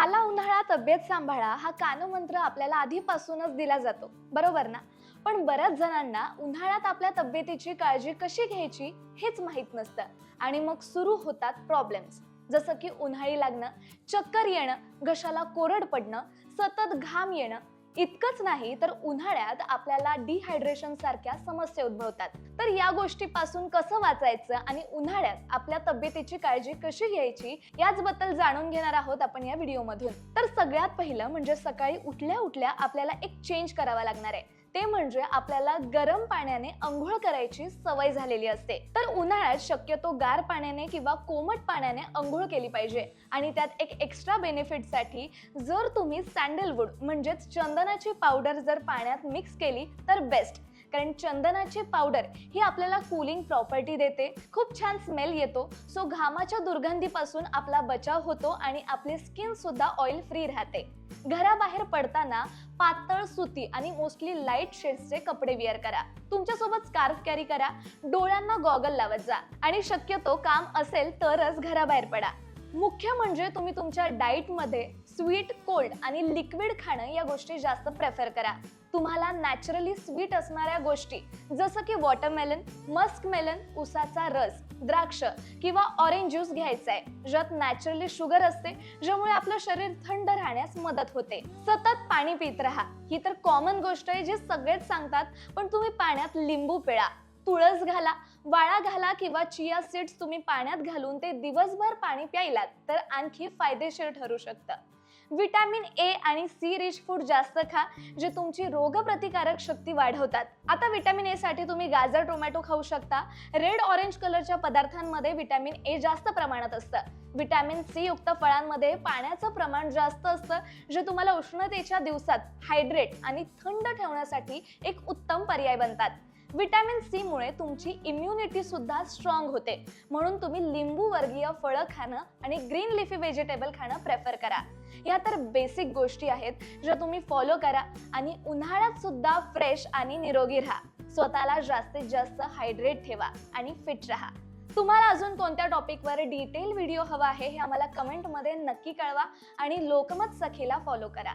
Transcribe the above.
आला उन्हाळा तब्येत सांभाळा हा कानमंत्र आपल्याला आधीपासूनच दिला जातो. बरोबर ना? पण बऱ्याच जणांना उन्हाळ्यात आपल्या तब्येतीची काळजी कशी घ्यायची हेच माहीत नसतं आणि मग सुरू होतात प्रॉब्लेम्स जसं की उन्हाळी लागणं चक्कर येणं घशाला कोरड पडणं सतत घाम येणं इतकंच नाही तर उन्हाळ्यात आपल्याला डिहायड्रेशन सारख्या समस्या उद्भवतात. तर या गोष्टीपासून कसं वाचायचं आणि उन्हाळ्यात आपल्या तब्येतीची काळजी कशी घ्यायची याचबद्दल जाणून घेणार आहोत आपण या व्हिडिओमधून. तर सगळ्यात पहिलं म्हणजे सकाळी उठल्या उठल्या आपल्याला एक चेंज करावा लागणार आहे. ते म्हणजे आपल्याला गरम पाण्याने आंघोळ करायची सवय झालेली असते. तर उन्हाळ्यात शक्यतो गार पाण्याने किंवा कोमट पाण्याने आंघोळ केली पाहिजे. आणि त्यात एक एक्स्ट्रा बेनिफिटसाठी जर तुम्ही सँडलवूड म्हणजेच चंदनाची पावडर जर पाण्यात मिक्स केली तर बेस्ट कारण चंदनाची पावडर ही आपल्याला कूलिंग प्रॉपर्टी देते. खूप छान स्मेल येतो. सो घामाच्या दुर्गंधीपासून आपला बचाव होतो आणि आपली स्किन सुद्धा ऑइल फ्री राहते. घराबाहेर पडताना पातळ सुती आणि मोस्टली लाइट शेड्सचे कपडे विअर करा. तुमच्यासोबत स्कार्फ कॅरी करा. डोळ्यांना गॉगल लावत जा. आणि शक्यतो काम असेल तरच घराबाहेर पडा. मुख्य म्हणजे तुम्ही तुमच्या डाईटमध्ये स्वीट कोल्ड आणि लिक्विड खाणं या गोष्टी जास्त प्रेफर करा. तुम्हाला नॅचरली स्वीट असणाऱ्या गोष्टी जसं की वॉटरमेलन मस्क मेलन उसाचा रस द्राक्ष किंवा ऑरेंज ज्यूस घ्यायचा आहे ज्यात नॅचरली शुगर असते ज्यामुळे आपलं शरीर थंड राहण्यास मदत होते. सतत पाणी पित राहा. ही तर कॉमन गोष्ट आहे जी सगळेच सांगतात पण तुम्ही पाण्यात लिंबू पिळा. तुळस घाला वाळा घाला किंवा चिया सीड्स तुम्ही पाण्यात घालून ते दिवसभर पाणी प्यायलात तर आणखी फायदेशीर ठरू शकतं. विटॅमिन ए आणि सी रिच फूड जास्त खा जे तुमची रोगप्रतिकारक शक्ती वाढवतात. आता विटॅमिन ए साठी तुम्ही गाजर टोमॅटो खाऊ शकता. रेड ऑरेंज कलरच्या पदार्थांमध्ये विटॅमिन ए जास्त प्रमाणात असतं. विटॅमिन सी युक्त फळांमध्ये पाण्याचं प्रमाण जास्त असतं जे तुम्हाला उष्णतेच्या दिवसात हायड्रेट आणि थंड ठेवण्यासाठी एक उत्तम पर्याय बनतात. व्हिटॅमिन सी मुळे तुमची इम्युनिटी सुद्धा स्ट्रॉंग होते. म्हणून तुम्ही लिंबू वर्गीय फळं खाणं आणि ग्रीन लिफी व्हेजिटेबल खाणं प्रेफर करा. या तर बेसिक गोष्टी आहेत ज्या तुम्ही फॉलो करा आणि उन्हाळ्यात सुद्धा फ्रेश आणि निरोगी राहा. स्वतःला जास्तीत जास्त हायड्रेट ठेवा आणि फिट राहा. तुम्हाला अजून कोणत्या टॉपिकवर डिटेल व्हिडिओ हवा आहे हे आम्हाला कमेंटमध्ये नक्की कळवा आणि लोकमत सखीला फॉलो करा.